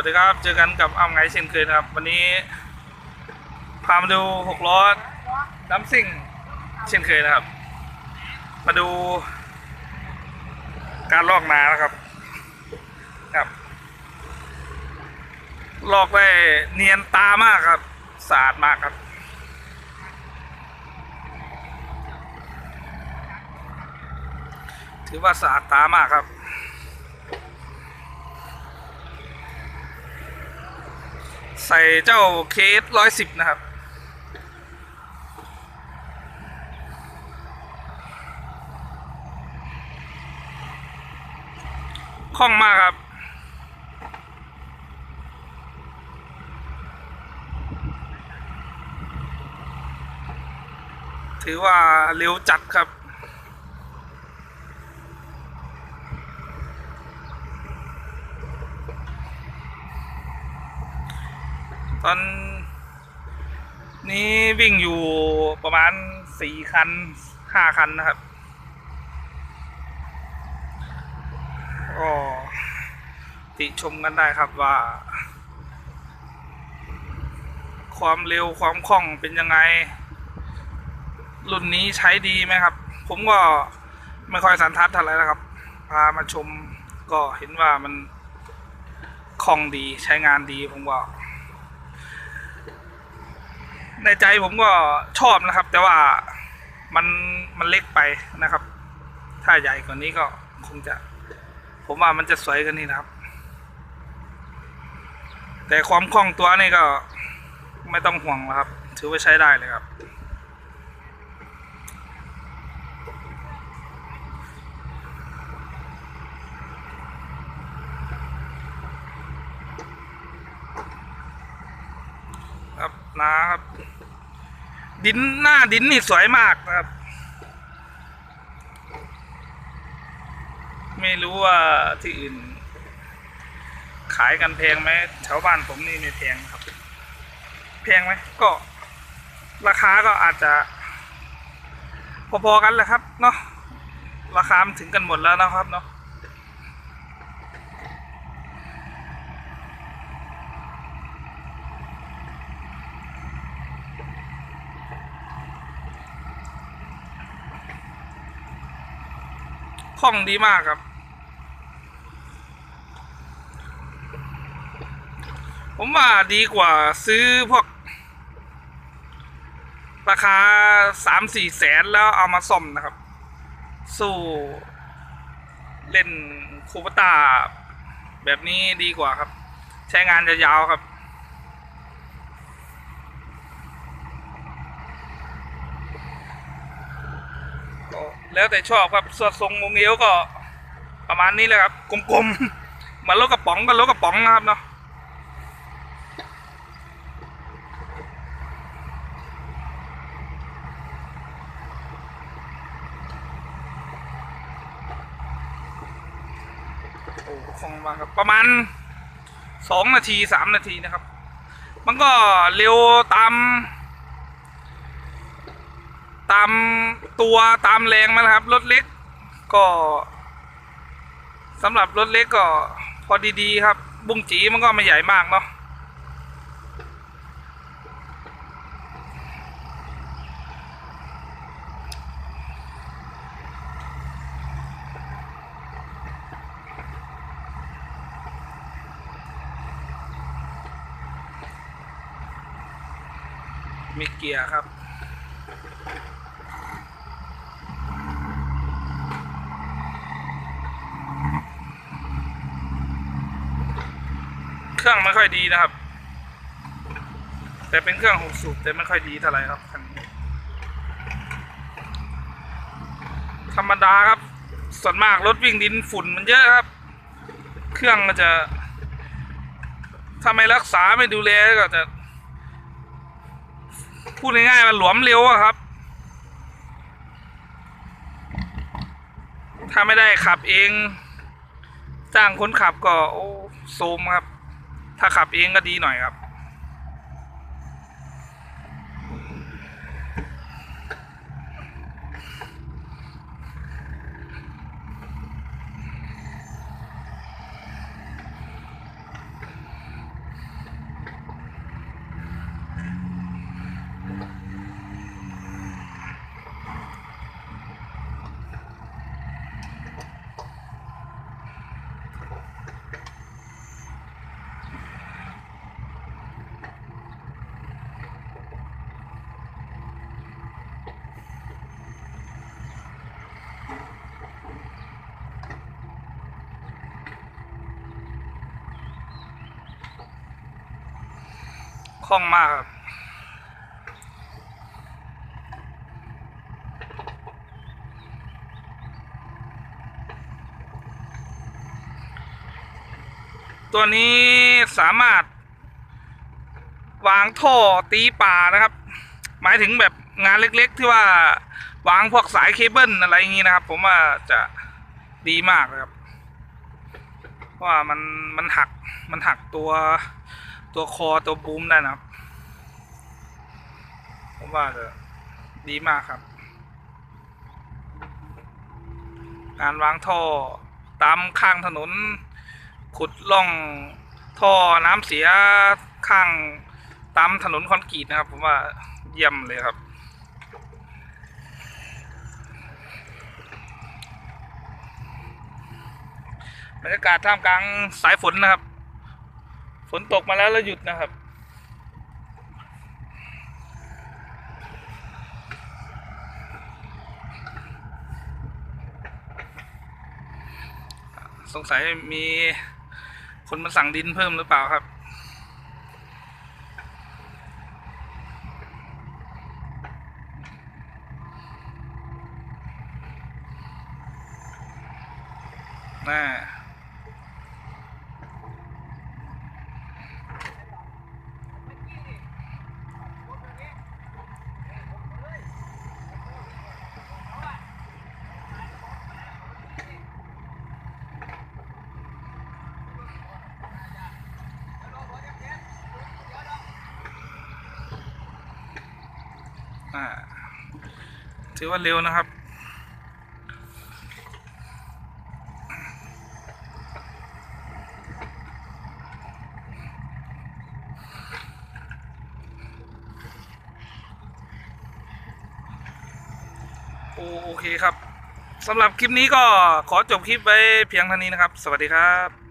วัสดีครับ เจอกันกับอ้ำไงเช่นเคยนะครับ วันนี้ พามาดูหกล้อน้ำซิ่งเช่นเคยนะครับ มาดู การลอกนานะครับ ครับ ลอกได้เนียนตามากครับสะอาดมากครับ ถือว่าสะอาดตามากครับ ใส่เจ้าเคสร้อยสิบนะครับ คล่องมากครับถือว่าเร็วจัดครับ อนนี้วิ่งอยู่ประมาณสี่คันห้าคันนะครับก็ติชมกันได้ครับว่า ความเร็วความคล่องเป็นยังไง รุ่นนี้ใช้ดีไหมครับ ผมก็ไม่ค่อยสันทัดเท่าไหร่นะครับ พามาชมก็เห็นว่ามันคล่องดีใช้งานดีผมว่า ในใจผมก็ชอบนะครับ แต่ว่ามันมันเล็กไปนะครับ ถ้าใหญ่กว่านี้ก็คงจะ ผมว่ามันจะสวยกว่านี้นะครับ แต่ความคล่องตัวนี่ก็ไม่ต้องห่วงแล้วครับ ถือว่าใช้ได้เลยครับ นะครับ ดินหน้าดินนี่สวยมากนะครับ ไม่รู้ว่าที่อื่น ขายกันแพงไหมแถวบ้านผมนี่ไม่แพงครับ แพงไหมก็ ราคาก็อาจจะ พอๆกันแหละครับเนาะราคามันถึงกันหมดแล้วนะครับเนาะ คล่องดีมากครับ ผมว่าดีกว่าซื้อพวก ราคาสามสี่แสนแล้วเอามาซ่อมนะครับ สู้เล่นคูปตาแบบนี้ดีกว่าครับ ใช้งานยาวครับ แล้วแต่ชอบครับส่วนทรงวงเอวก็ประมาณนี้เลยครับกลมๆเหมือนรถกระป๋องกับรถกระป๋องนะครับเนาะโอ้คล่องมาครับประมาณสองนาทีสามนาทีนะครับ มันก็เร็วตามามตัวตามแรงมานะครับ รถเล็กก็สำหรับรถเล็กก็พอดีๆครับ บุ้งจีมันก็ไม่ใหญ่มากเนาะมีเกียร์ครับ รื่องไม่ค่อยดีนะครับ แต่เป็นเครื่องหกสูบแต่ไม่ค่อยดีเท่าไหร่ครับคันนี้ธรรมดาครับส่วนมากรถวิ่งดินฝุ่นมันเยอะครับ เครื่องก็จะถ้าไม่รักษาไม่ดูแลก็จะ พูดง่ายๆมันหลวมเร็วอะครับ ถ้าไม่ได้ขับเอง จ้างคนขับก็ โอ้โซมครับ ถ้าขับเองก็ดีหน่อยครับ คล่องมากครับตัวนี้สามารถ วางท่อตีป่านะครับ หมายถึงแบบงานเล็กๆ ที่ว่าวางพวกสายเคเบิลอะไรอย่างนี้นะครับ ผมว่าจะดีมากเลยครับเพราะว่ามันมันหักมันหักตัว ตัวคอตัวบูมได้นะครับ ผมว่าจะดีมากครับ การวางท่อตามข้างถนน ขุดล่องท่อน้ำเสียข้างตามถนนคอนกรีตนะครับ ผมว่าเยี่ยมเลยครับบรรยากาศท่ามกลางสายฝนนะครับ ฝนตกมาแล้วแล้วหยุดนะครับ สงสัยมีคนมาสั่งดินเพิ่มหรือเปล่าครับน่า อ่าถือว่าเร็วนะครับโอโอเคครับสำหรับคลิปนี้ก็ขอจบคลิปไว้เพียงเท่านี้นะครับ สวัสดีครับ